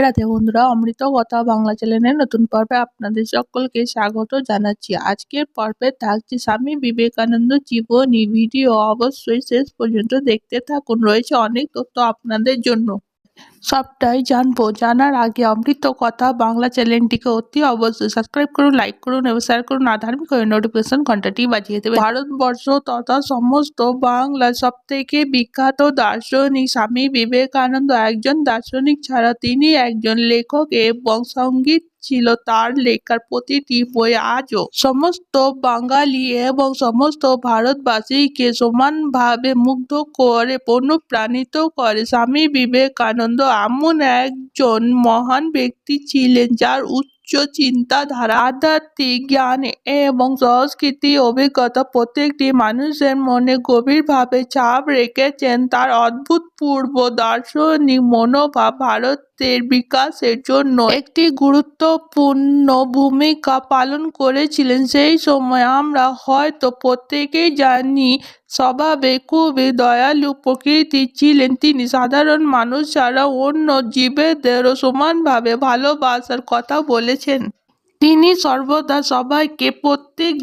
রাধে বন্ধুরা, অমৃত কথা বাংলা চ্যানেলের নতুন পর্বে আপনাদের সকলকে স্বাগত জানাচ্ছি। আজকের পর্বে থাকছে স্বামী বিবেকানন্দ জীবনী। ভিডিও অবশ্যই শেষ পর্যন্ত দেখতে থাকুন। রয়েছে অনেক তথ্য আপনাদের জন্য। সবটাই জানব। জানার আগে অমৃত কথা বাংলা চ্যানেলটিকে অতি অবশ্যই সাবস্ক্রাইব করুন লাইক করুন এবং শেয়ার করুন। আধার্মিক হয়ে নোটিফিকেশন ঘন্টাটি বাজিয়ে দেবে ভারতবর্ষ তথা সমস্ত বাংলার সব থেকে বিখ্যাত দার্শনিক স্বামী বিবেকানন্দ একজন দার্শনিক ছাড়া তিনি একজন লেখক এবং সংগীত ছিল তার লেখার প্রতিটি বই আজও। সমস্ত বাঙালি এবং সমস্ত ভারতবাসীকে সমানভাবে মুগ্ধ করে, অনুপ্রাণিত করে স্বামী বিবেকানন্দ এমন একজন মহান ব্যক্তি ছিলেন যার উচ্চ চিন্তাধারা আধ্যাত্মিক জ্ঞান এবং সংস্কৃতি অভিজ্ঞতা প্রত্যেকটি মানুষের মনে গভীরভাবে ছাপ রেখেছেন। তার অদ্ভুতপূর্ব দার্শনিক মনোভাব ভারতের বিকাশের জন্য একটি গুরুত্বপূর্ণ ভূমিকা পালন করেছিলেন। সেই সময় আমরা হয়তো প্রত্যেকেই জানি, স্বভাবে খুবই দয়ালু প্রকৃতির ছিলেন। তিনি সাধারণ মানুষ ছাড়া অন্য জীবেদেরও সমানভাবে ভালোবাসার কথা বলেছেন। তিনি সর্বদা সবাইকে প্রত্যেক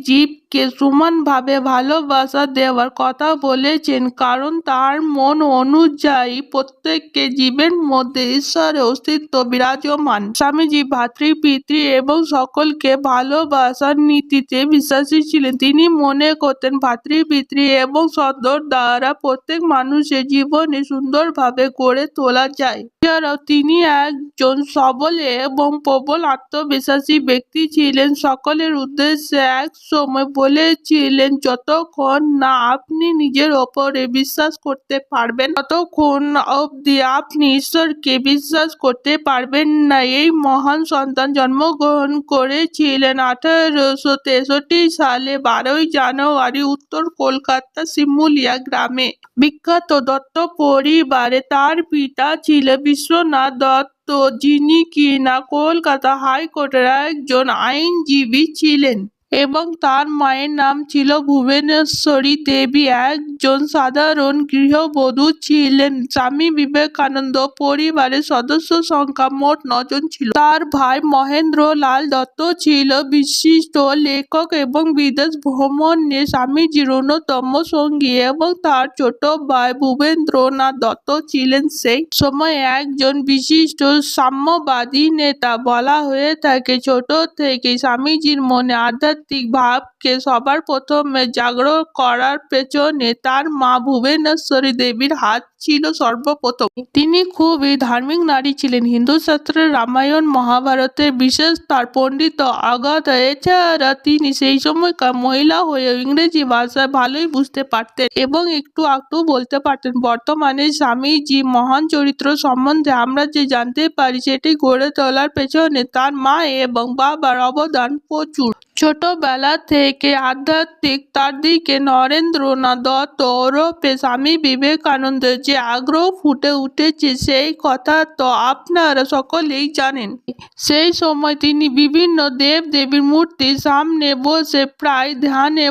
জীবকে সমানভাবে ভালোবাসা দেওয়ার কথা বলেছেন, কারণ তার মন অনুযায়ী প্রত্যেককে জীবের মধ্যে ঈশ্বরের অস্তিত্ব বিরাজমান। স্বামীজি, ভাতৃপিতৃ এবং সকলকে ভালোবাসার নীতিতে বিশ্বাসী ছিলেন। তিনি মনে করতেন, ভাতৃপিতৃ এবং সদর দ্বারা প্রত্যেক মানুষের জীবনে সুন্দরভাবে গড়ে তোলা যায়। এছাড়াও তিনি একজন সবল এবং প্রবল আত্মবিশ্বাসী ব্যক্তি ছিলেন। সকলের উদ্দেশ্যে এক সময় বলেছিলেন, যতক্ষণ না আপনি নিজের ওপরে বিশ্বাস করতে পারবেন, ততক্ষণ অবধি আপনি ঈশ্বরকে বিশ্বাস করতে পারবেন না। এই মহান সন্তান জন্মগ্রহণ করেছিলেন আঠারোশো তেষট্টি সালে, বারোই জানুয়ারি, উত্তর কলকাতা, শিমুলিয়া গ্রামে। বিখ্যাত দত্ত পরিবারে তার পিতা ছিল বিশ্বনাথ দত্ত, যিনি কিনা কলকাতা হাইকোর্টের একজন আইনজীবী ছিলেন। এবং তার মায়ের নাম ছিল ভুবনেশ্বরী দেবী। একজন সাধারণ গৃহবধূ ছিলেন। স্বামী বিবেকানন্দ পরিবারের সদস্য সংখ্যা মোট নজন ছিল। তার ভাই মহেন্দ্র লাল দত্ত ছিল বিশিষ্ট লেখক এবং বিদেশ ভ্রমণে স্বামীজির অন্যতম সঙ্গী এবং তার ছোট ভাই ভূপেন্দ্রনাথ দত্ত ছিলেন সেই সময় একজন বিশিষ্ট সাম্যবাদী নেতা। বলা হয়ে থাকে, ছোট থেকে স্বামীজির মনে আধ্যাত্মিক ভাবকে সবার প্রথমে জাগ্রত করার পেছনে তার মা ভুবনেশ্বরী দেবীর হাত ছিল সর্বপ্রথম। তিনি খুবই ধার্মিক নারী ছিলেন। হিন্দু শাস্ত্রের রামায়ণ মহাভারতের বিশেষ তার পণ্ডিত অগাধ এছাড়া তিনি সেই সময়কার মহিলা হয়ে ইংরেজি ভাষায় ভালোই বুঝতে পারতেন এবং একটু একটু বলতে পারতেন। বর্তমানে স্বামীজি মহান চরিত্র সম্বন্ধে আমরা যে জানতে পারি, সেটি গড়ে তোলার পেছনে তার মা এবং বাবার অবদান প্রচুর। ছোটবেলা থেকে আধ্যাত্মিক তার দিকে নরেন্দ্রনাথ দত্ত ওরফে স্বামী বিবেকানন্দের যে আগ্রহ ফুটে উঠেছে, সেই কথা তো আপনারা সকলেই জানেন। সেই সময় তিনি বিভিন্ন দেব দেবীর মূর্তির সামনে বসে প্রায় ধ্যানে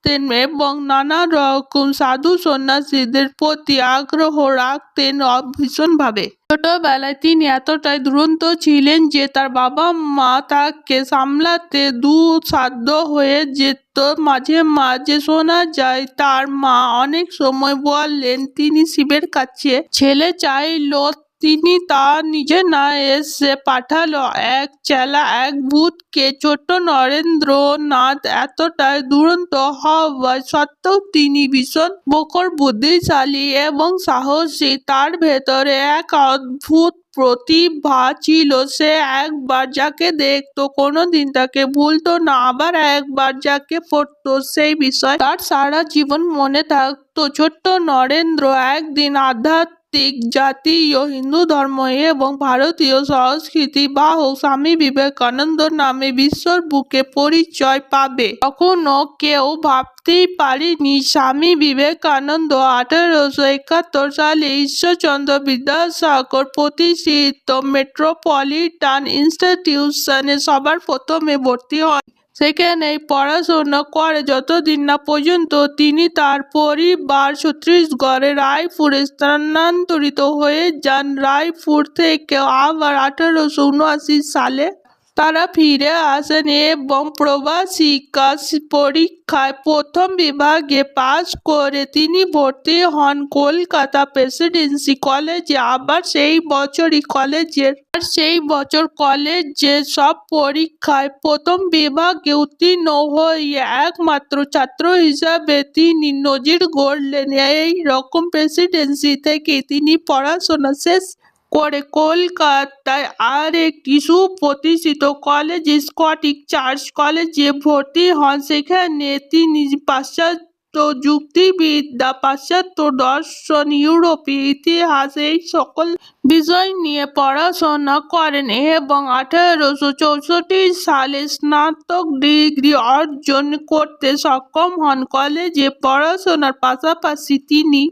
বসতেন এবং নানা রকম সাধু সন্ন্যাসীদের প্রতি আগ্রহ রাখতেন ভীষণভাবে। ছোটবেলায় তিনি এতটাই দুরন্ত ছিলেন যে তার বাবা মা তাকে সামলাতে দুঃসাধ্য হয়ে যেত। মাঝে মাঝে শোনা যায়, তার মা অনেক সময় বললেন, তিনি শিবের কাছে ছেলে চাইল তিনি তা নিজে না এসে পাঠালো। এক চেলা, এক ভূতকে ছোট্ট নরেন্দ্রনাথ এতটাই দুরন্ত হওয়া সত্ত্বেও তিনি ভীষণ বকর, বুদ্ধিশালী এবং সাহসী। তার ভেতরে এক অদ্ভুত প্রতিভা ছিল। সে একবার যাকে দেখতো, কোনোদিন তাকে ভুলতো না। আবার একবার যাকে পড়তো, সেই বিষয় তার সারা জীবন মনে থাকতো। ছোট্ট নরেন্দ্র একদিন আধ্যাত্মিক জাতীয় হিন্দু ধর্ম এবং ভারতীয় সংস্কৃতি বাহক স্বামী বিবেকানন্দ নামে বিশ্বর বুকে পরিচয় পাবে। কখনো কেউ ভাবতেই পারেনি স্বামী বিবেকানন্দ আঠারোশো একাত্তর সালে ঈশ্বরচন্দ্র বিদ্যাসাগর প্রতিষ্ঠিত মেট্রোপলিটান ইনস্টিটিউশনে সবার প্রথমে ভর্তি হন। সেখানেই পড়াশোনা করে যতদিন না পর্যন্ত তিনি তার পরিবার ছত্রিশগড়ে রায়পুরে স্থানান্তরিত হয়ে যান। রায়পুর থেকে আবার আঠারোশো উনআশি সালে তারা ফিরে আসেন এবং প্রবাসিকা পরীক্ষায় প্রথম বিভাগে পাশ করে তিনি ভর্তি হন কলকাতা প্রেসিডেন্সি কলেজে। আবার সেই বছরই কলেজের আর সেই বছর কলেজে সব পরীক্ষায় প্রথম বিভাগে উত্তীর্ণ হয়ে একমাত্র ছাত্র হিসাবে তিনি নজির গড়লেন। এই রকম প্রেসিডেন্সি থেকে তিনি পড়াশোনা শেষ করে কলকাতায় আর একটি সুপ্রতিষ্ঠিত কলেজ স্কটিক চার্চ কলেজে ভর্তি হন। সেখানে তিনি পাশ্চাত্য যুক্তিবিদ্যা, পাশ্চাত্য দর্শন, ইউরোপীয় ইতিহাস এই সকল বিষয় নিয়ে পড়াশোনা করেন এবং আঠারোশো চৌষট্টি সালে স্নাতক ডিগ্রি অর্জন করতে সক্ষম হন। কলেজে পড়াশোনার পাশাপাশি তিনি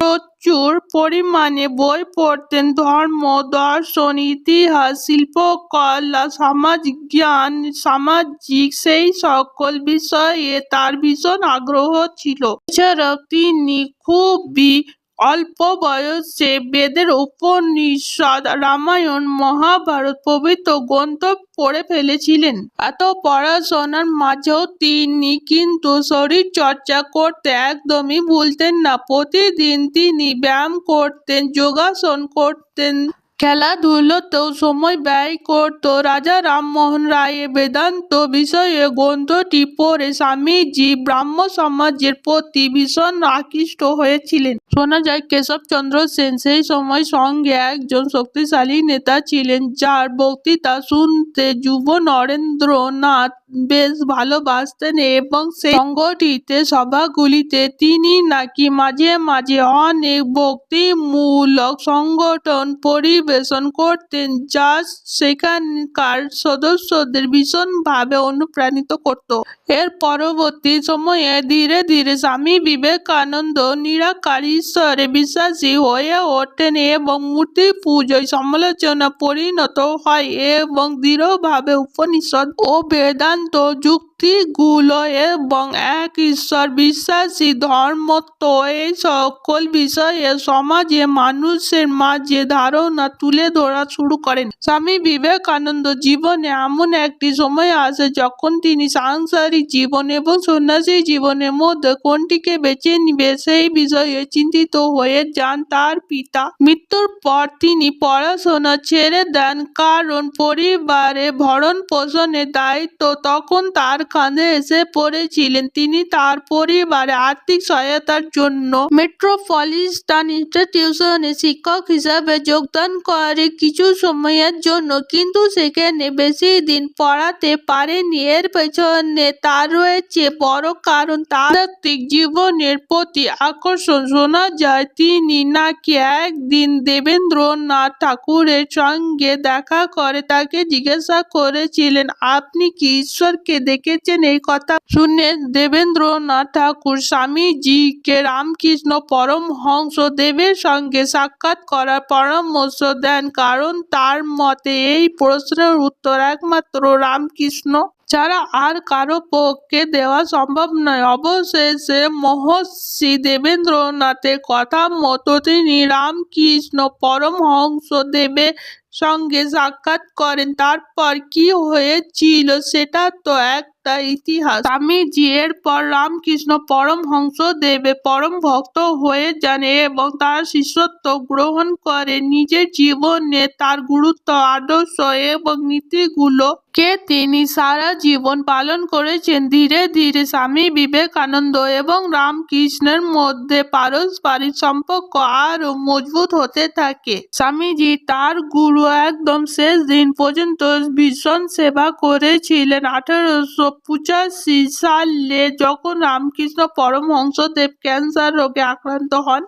প্রচুর পরিমাণে বই পড়তেন। ধর্ম, দর্শন, ইতিহাস, শিল্পকলা, সামাজিক সমাজজ্ঞান সামাজিক সেই সকল বিষয়ে তার ভীষণ আগ্রহ ছিল। এছাড়াও তিনি খুবই অল্প বয়সে বেদের উপনিষদ রামায়ণ, মহাভারত প্রভৃত গ্রন্থ পড়ে ফেলেছিলেন। এত পড়াশোনার মাঝেও তিনি কিন্তু শরীর চর্চা করতে একদমই ভুলতেন না। প্রতিদিন তিনি ব্যায়াম করতেন, যোগাসন করতেন। খেলাধুলোতেও সময় ব্যয় করত। রাজা রামমোহন রায়ের বেদান্ত বিষয়ে গ্রন্থটি পড়ে স্বামীজি ব্রাহ্ম সমাজের প্রতি ভীষণ আকৃষ্ট হয়েছিলেন। শোনা যায় কেশবচন্দ্র সেন সেই সময় সঙ্গে একজন শক্তিশালী নেতা ছিলেন, যার বক্তৃতা শুনতে যুব নরেন্দ্রনাথ বেশ ভালোবাসতেন এবং সেই সংগঠিত সভাগুলিতে তিনি নাকি মাঝে মাঝে অনেক ভক্তিমূলক সংগঠন পরিবেশন করতেন, যা সেখানকার সদস্যদের ভীষণভাবে অনুপ্রাণিত করত। এর পরবর্তী সময়ে ধীরে ধীরে স্বামী বিবেকানন্দ নিরাকার ঈশ্বরে বিশ্বাসী হয়ে ওঠেন এবং মূর্তি পুজোয় সমালোচনা পরিণত হয় এবং দৃঢ়ভাবে উপনিষদ ও বেদান্ত সিদ্ধান্ত যুক্ত যুক্তিগুলো এবং এক ঈশ্বর বিশ্বাসী ধর্মত্ব এই সকল বিষয়ে সমাজে মানুষের মাঝে ধারণা তুলে ধরা শুরু করেন। স্বামী বিবেকানন্দ জীবনে এমন একটি সময় আসে যখন তিনি সাংসারিক জীবন এবং সন্ন্যাসী জীবনের মধ্যে কোনটিকে বেছে নিবে সেই বিষয়ে চিন্তিত হয়ে যান তার পিতা। মৃত্যুর পর তিনি পড়াশোনা ছেড়ে দেন কারণ পরিবারে ভরণ পোষণের দায়িত্ব তখন তার কাঁধে এসে পড়েছিলেন। তিনি তার পরিবারে আর্থিক সহায়তার জন্য মেট্রোপলিটন ইনস্টিটিউশনে শিক্ষক হিসাবে যোগদান করে কিছু সময়ের জন্য। কিন্তু সেখানে বেশি দিন পড়াতে পারেনি এর পেছনে তার রয়েছে বড় কারণ আধ্যাত্মিক জীবনের প্রতি আকর্ষণ। শোনা যায়, তিনি নাকি একদিন দেবেন্দ্রনাথ ঠাকুরের সঙ্গে দেখা করে তাকে জিজ্ঞাসা করেছিলেন, আপনি কি ঈশ্বরকে দেখেছেন এই কথা শুনে দেবেন্দ্রনাথ ঠাকুর স্বামীজিকে রামকৃষ্ণ পরমহংস দেবের সঙ্গে সাক্ষাৎ করার পরামর্শ দেন। কারণ তার মতে এই প্রশ্নের উত্তর একমাত্র রামকৃষ্ণ ছাড়া আর কারও পক্ষে দেওয়া সম্ভব নয়। অবশেষে মহর্ষি দেবেন্দ্রনাথের কথা মতো তিনি রামকৃষ্ণ পরমহংস দেবের সঙ্গে সাক্ষাৎ করেন। তারপর কি হয়েছিল সেটা তো একটা ইতিহাস। স্বামীজি এরপর রামকৃষ্ণ পরমহংস দেবে পরম ভক্ত হয়ে যান এবং তার শিষ্যত্ব গ্রহণ করে নিজের জীবনে তার গুরুত্ব, আদর্শ এবং নীতিগুলোকে তিনি সারা জীবন পালন করেছেন। ধীরে ধীরে স্বামী বিবেকানন্দ এবং রামকৃষ্ণের মধ্যে পারস্পরিক সম্পর্ক আরও মজবুত হতে থাকে। স্বামীজি তার গুরু একদম শেষ দিন পর্যন্ত ভীষণ সেবা করেছিলেন। আঠারোশো পঁচাশি সালে যখন রামকৃষ্ণ পরমহংসদেব ক্যান্সার রোগে আক্রান্ত হন,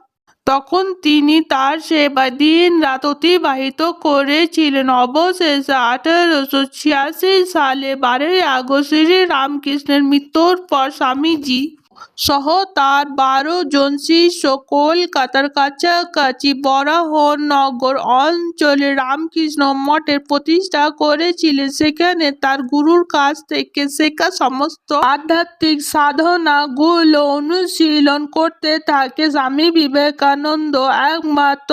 তখন তিনি তার সেবা দিন রাত অতিবাহিত করেছিলেন। অবশেষে আঠারোশো ছিয়াশি সালে বারোই আগস্ট শ্রী রামকৃষ্ণের মৃত্যুর পর স্বামীজি সহ তার বারো জন শিষ্য কলকাতার কাছাকাছি বরাহনগর অঞ্চলে রামকৃষ্ণ মঠের প্রতিষ্ঠা করেছিলেন। সেখানে তার গুরুর কাছ থেকে শেখা সমস্ত আধ্যাত্মিক সাধনাগুলো অনুশীলন করতে থাকে। স্বামী বিবেকানন্দ একমাত্র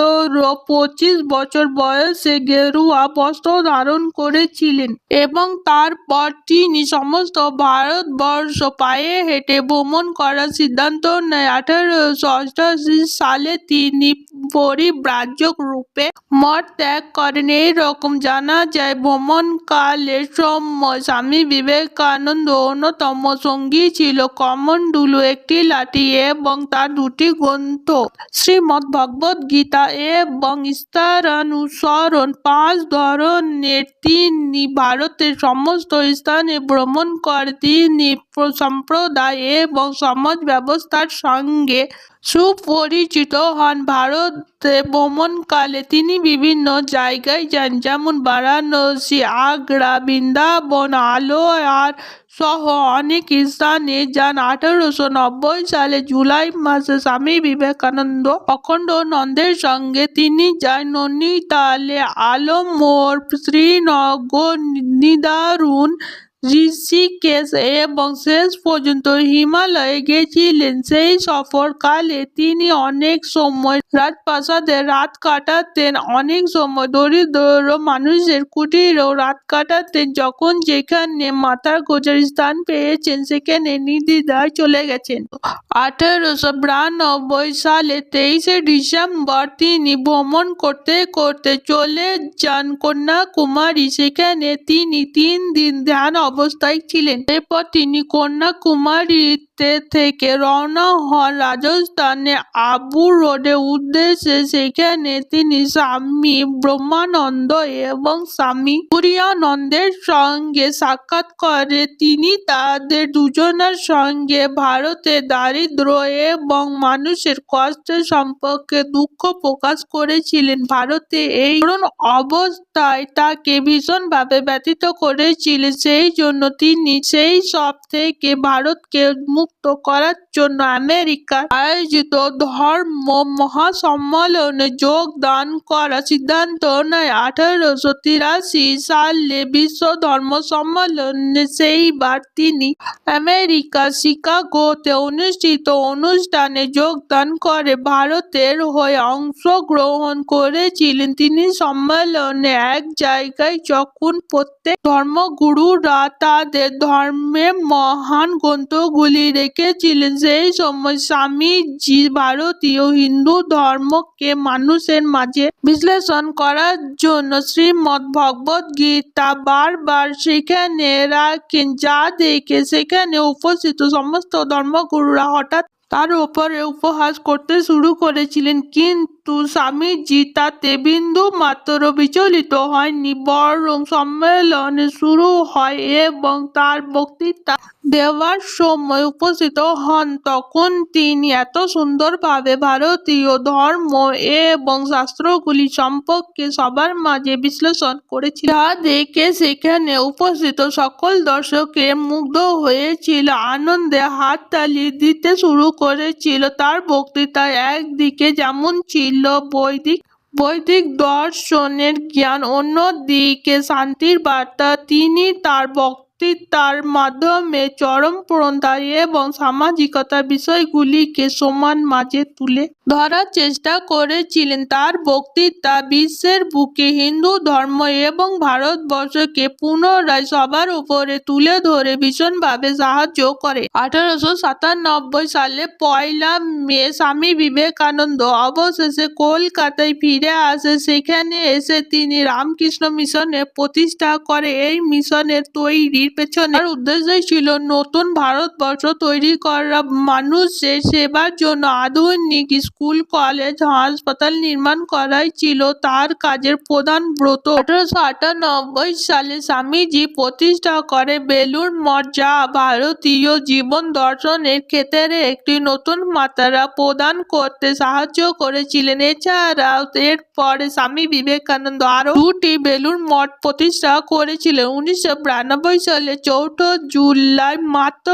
পঁচিশ বছর বয়সে গেরুয়া বস্ত্র ধারণ করেছিলেন এবং তারপর তিনি সমস্ত ভারতবর্ষ পায়ে হেঁটে ভ্রমণ করার সিদ্ধান্ত নেয়। আঠারোশো অষ্টাশি সালে তিনি পরিব্রাজক রূপে মঠ ত্যাগ করেন। এইরকম জানা যায় ভ্রমণকালের সময় স্বামী বিবেকানন্দ অন্যতম সঙ্গী ছিল কমণ্ডলু একটি লাঠি এবং তার দুটি গ্রন্থ। শ্রীমদ্ ভগবদ গীতা এবং ইস্তারানুসরণ পাঁচ ধরনের তিনি ভারতের সমস্ত স্থানে ভ্রমণ করে তিনি সম্প্রদায় এবং সমাজ ব্যবস্থার সঙ্গে সুপরিচিত হন। ভারতে ভ্রমণকালে তিনি বিভিন্ন জায়গায় যান, যেমন বারাণসী, আগ্রা, বৃন্দাবন আলোয়ার সহ অনেক স্থানে যান। আঠারোশো নব্বই সালে জুলাই মাসে স্বামী বিবেকানন্দ অখণ্ড নন্দের সঙ্গে তিনি যান। নৈনিতালে আলমোর শ্রীনগর নিদারুন ঋষিকেশ এবং শেষ পর্যন্ত হিমালয়ে গেছিলেন সেই সফরকালে তিনি অনেক সময় রাজপ্রাসাদে রাত কাটাতেন, অনেক সময় দরিদ্র মানুষের কুটিরেও রাত কাটাতেন। যখন যেখানে মাথার গোজার স্থান পেয়েছেন, সেখানে নির্দ্বিধায় চলে গেছেন। আঠারোশো বিরানব্বই সালে তেইশে ডিসেম্বর তিনি ভ্রমণ করতে করতে চলে যান কন্যাকুমারী। সেখানে তিনি তিন দিন ধ্যান অবস্থায় ছিলেন। এরপর তিনি কন্যাকুমারীতে থেকে রওনা হন রাজস্থানে আবু রোডের উদ্দেশ্যে সেখানে তিনি স্বামী ব্রহ্মানন্দ এবং স্বামী পুরিয়ানন্দের সঙ্গে সাক্ষাৎ করে। তিনি তাদের দুজনের সঙ্গে ভারতের দারিদ্র এবং মানুষের কষ্টের সম্পর্কে দুঃখ প্রকাশ করেছিলেন। ভারতে এই করুণ অবস্থায় তাকে ভীষণভাবে ব্যথিত করেছিলেন সেই জন্য তিনি সেই সব থেকে ভারতকে মুক্ত করার জন্য আমেরিকার আয়োজিত ধর্ম মহাসম্মেলনে যোগদান করার সিদ্ধান্ত নেয়। আঠারোশো তিরাশি সালে বিশ্ব ধর্ম সম্মেলনে সেইবার তিনি আমেরিকার শিকাগোতে অনুষ্ঠিত অনুষ্ঠানে যোগদান করে ভারতের হয়ে অংশগ্রহণ করেছিলেন। তিনি সম্মেলনে এক জায়গায় যখন প্রত্যেক ধর্মগুরুরা তাদের ধর্মের মহান গ্রন্থগুলি রেখেছিলেন। সেই সময় স্বামীজি ভারতীয় হিন্দু ধর্মকে মানুষের মাঝে বিশ্লেষণ করার জন্য শ্রীমৎ ভগবৎ গীতা বারবার সেখানে রাখেন, যা দেখে সেখানে উপস্থিত সমস্ত ধর্মগুরুরা হঠাৎ তার উপরে উপহাস করতে শুরু করেছিলেন। কিন্তু স্বামীজি তাতে বিন্দু মাত্র বিচলিত হয়নি, বরং সম্মেলনে শুরু হয় এবং তার বক্তৃতা দেওয়ার সময় উপস্থিত হন। তখন তিনি এত সুন্দরভাবে ভারতীয় ধর্ম এবং শাস্ত্রগুলি সম্পর্কে সবার মাঝে বিশ্লেষণ করেছিল যা দেখে সেখানে উপস্থিত সকল দর্শকে মুগ্ধ হয়েছিল, আনন্দে হাততালি দিতে শুরু করেছিল। তার বক্তৃতা একদিকে যেমন ছিল বৈদিক বৈদিক দর্শনের জ্ঞান। অন্যদিকে শান্তির বার্তা, তিনি তার বক্তৃতার মাধ্যমে চরম প্রণতায় এবং সামাজিকতার বিষয়গুলিকে সমান মাঝে তুলে ধরার চেষ্টা করেছিলেন। তার বক্তৃতা বিশ্বের বুকে হিন্দু ধর্ম এবং ভারতবর্ষকে পুনরায় সবার উপরে তুলে ধরে ভীষণভাবে সাহায্য করে। আঠারোশো সাতানব্বই সালে পয়লা মে স্বামী বিবেকানন্দ অবশেষে কলকাতায় ফিরে আসে। সেখানে এসে তিনি রামকৃষ্ণ মিশনের প্রতিষ্ঠা করে। এই মিশনের তৈরির পেছনে উদ্দেশ্য ছিল নতুন ভারতবর্ষ তৈরি করা। মানুষের সেবার জন্য আধুনিক স্কুল, কলেজ, হাসপাতাল নির্মাণ করাই ছিল তার কাজের প্রধান ব্রত। আঠারোশো আটানব্বই সালে স্বামীজি প্রতিষ্ঠা করে মঠ যা ভারতীয় জীবন দর্শনের ক্ষেত্রে একটি নতুন মাত্রা প্রদান করতে সাহায্য করেছিলেন। এছাড়াও এরপরে স্বামী বিবেকানন্দ আরও দুটি বেলুড় মঠ প্রতিষ্ঠা করেছিলেন। উনিশশো বিরানব্বই সালে চৌঠ জুলাই মাত্র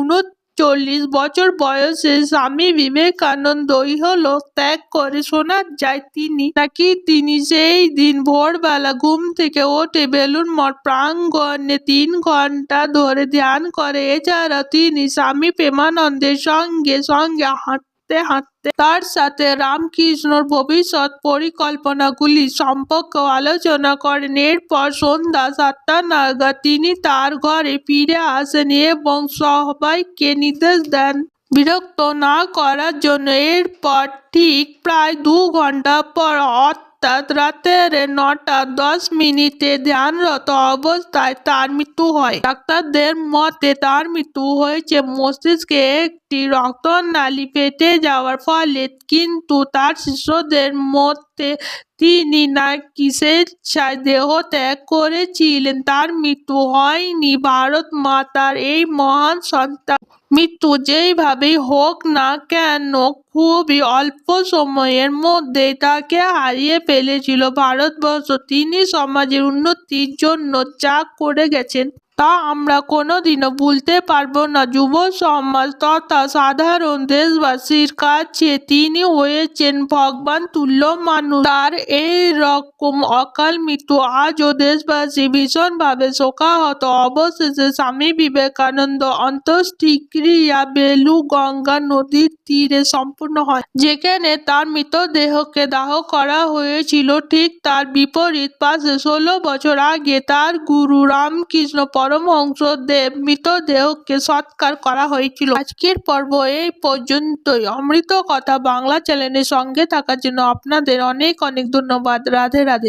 উনত্রিশ চল্লিশ বছর বয়সে স্বামী বিবেকানন্দ হল ত্যাগ করে শোনা যায় তিনি। নাকি তিনি সেই দিন ভোরবেলা ঘুম থেকে ওঠে বেলুন মঠ প্রাঙ্গণে তিন ঘণ্টা ধরে ধ্যান করে। এছাড়া তিনি স্বামী প্রেমানন্দের সঙ্গে সঙ্গে হাঁটতে হাঁটতে তার সাথে রামকৃষ্ণর ভবিষ্যৎ পরিকল্পনাগুলি সম্পর্কে আলোচনা করেন। এরপর সন্ধ্যা সাতটা নাগাদ তিনি তার ঘরে ফিরে আসেন এবং সবাইকে নির্দেশ দেন বিরক্ত না করার জন্য। এরপর ঠিক প্রায় দু ঘণ্টা পর অর্থাৎ রাতের নটা দশ মিনিটে ধ্যানরত অবস্থায় তার মৃত্যু হয়। ডাক্তারদের মতে তার মৃত্যু হয়েছে মস্তিষ্কে একটি রক্তনালী পেটে যাওয়ার ফলে, কিন্তু তার শিষ্যদের মতে তিনি নাকি স্বেচ্ছায় দেহ ত্যাগ করেছিলেন? তার মৃত্যু হয়নি। ভারত মাতার এই মহান সন্তান মৃত্যু যেইভাবেই হোক না কেন, খুবই অল্প সময়ের মধ্যে তাকে হারিয়ে ফেলেছিল। ভারতবর্ষ তিনি সমাজের উন্নতির জন্য যা করে গেছেন তা আমরা কোনোদিনও ভুলতে পারব না। যুব সমাজ তথা সাধারণ দেশবাসীর কাছে তিনি হয়েছেন ভগবান তুল্য মানুষ। তার এই রকম অকাল মৃত্যু আজও দেশবাসী ভীষণভাবে শোকাহত। অবশেষে স্বামী বিবেকানন্দ অন্ত্যেষ্টিক্রিয়া বেলু গঙ্গা নদীর তীরে সম্পূর্ণ হয়। যেখানে তার মৃতদেহকে দাহ করা হয়েছিল, ঠিক তার বিপরীত পাশে ষোলো বছর আগে তার গুরু রামকৃষ্ণ পরমহংস দেব মৃতদেহকে সৎকার করা হয়েছিল। আজকের পর্ব এই পর্যন্তই। অমৃত কথা বাংলা চ্যানেলের সঙ্গে থাকার জন্য আপনাদের অনেক অনেক ধন্যবাদ। রাধে রাধে।